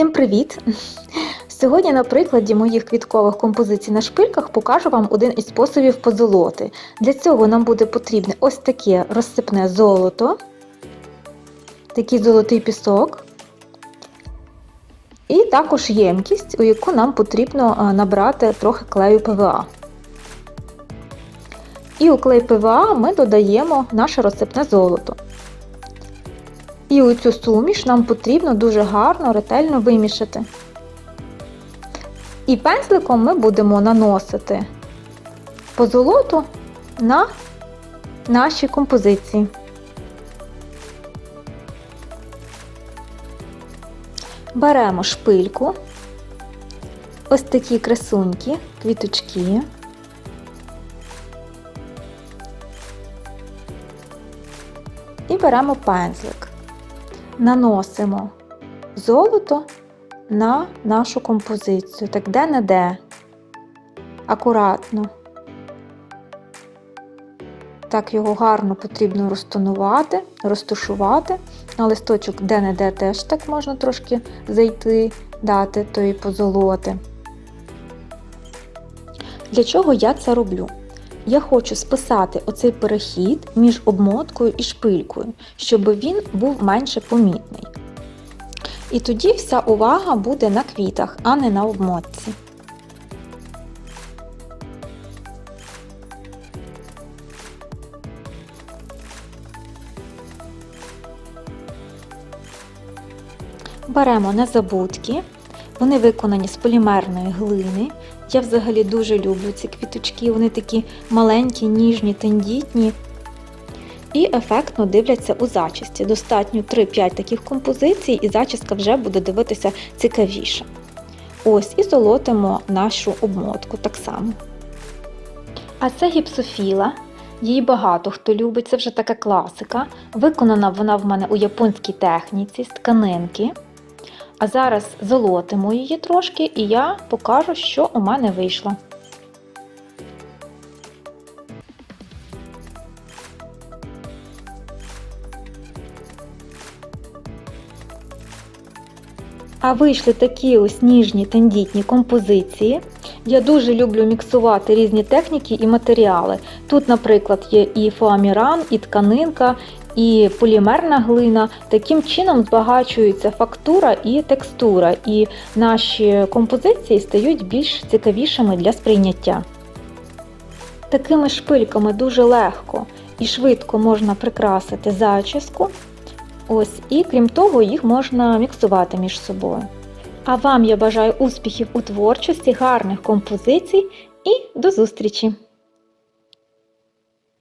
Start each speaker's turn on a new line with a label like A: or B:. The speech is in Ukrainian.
A: Всім привіт! Сьогодні на прикладі моїх квіткових композицій на шпильках покажу вам один із способів позолоти. Для цього нам буде потрібне ось таке розсипне золото, такий золотий пісок, і також ємкість, у яку нам потрібно набрати трохи клею ПВА. І у клей ПВА ми додаємо наше розсипне золото. І у цю суміш нам потрібно дуже гарно, ретельно вимішати. І пензликом ми будемо наносити позолоту на наші композиції. Беремо шпильку, ось такі красунькі, квіточки. І беремо пензлик наносимо золото на нашу композицію, так де-не-де, акуратно. Так його гарно потрібно розтонувати, розташувати. На листочок де-не-де теж так можна трошки зайти, дати тої позолоти. Для чого я це роблю? Я хочу списати оцей перехід між обмоткою і шпилькою, щоб він був менше помітний. І тоді вся увага буде на квітах, а не на обмотці. Беремо незабудки. Вони виконані з полімерної глини. Я взагалі дуже люблю ці квіточки, вони такі маленькі, ніжні, тендітні і ефектно дивляться у зачісті. Достатньо 3-5 таких композицій, і зачіска вже буде дивитися цікавіше. Ось і золотимо нашу обмотку так само. А це гіпсофіла. Її багато хто любить, це вже така класика. Виконана вона в мене у японській техніці з тканинки. А зараз золотимо її трошки, і я покажу, що у мене вийшло. А вийшли такі ось ніжні тендітні композиції. Я дуже люблю міксувати різні техніки і матеріали. Тут, наприклад, є і фоаміран, і тканинка, і полімерна глина. Таким чином збагачується фактура і текстура, і наші композиції стають більш цікавішими для сприйняття. Такими шпильками дуже легко і швидко можна прикрасити зачіску. Ось, і крім того, їх можна міксувати між собою. А вам я бажаю успіхів у творчості, гарних композицій і до зустрічі!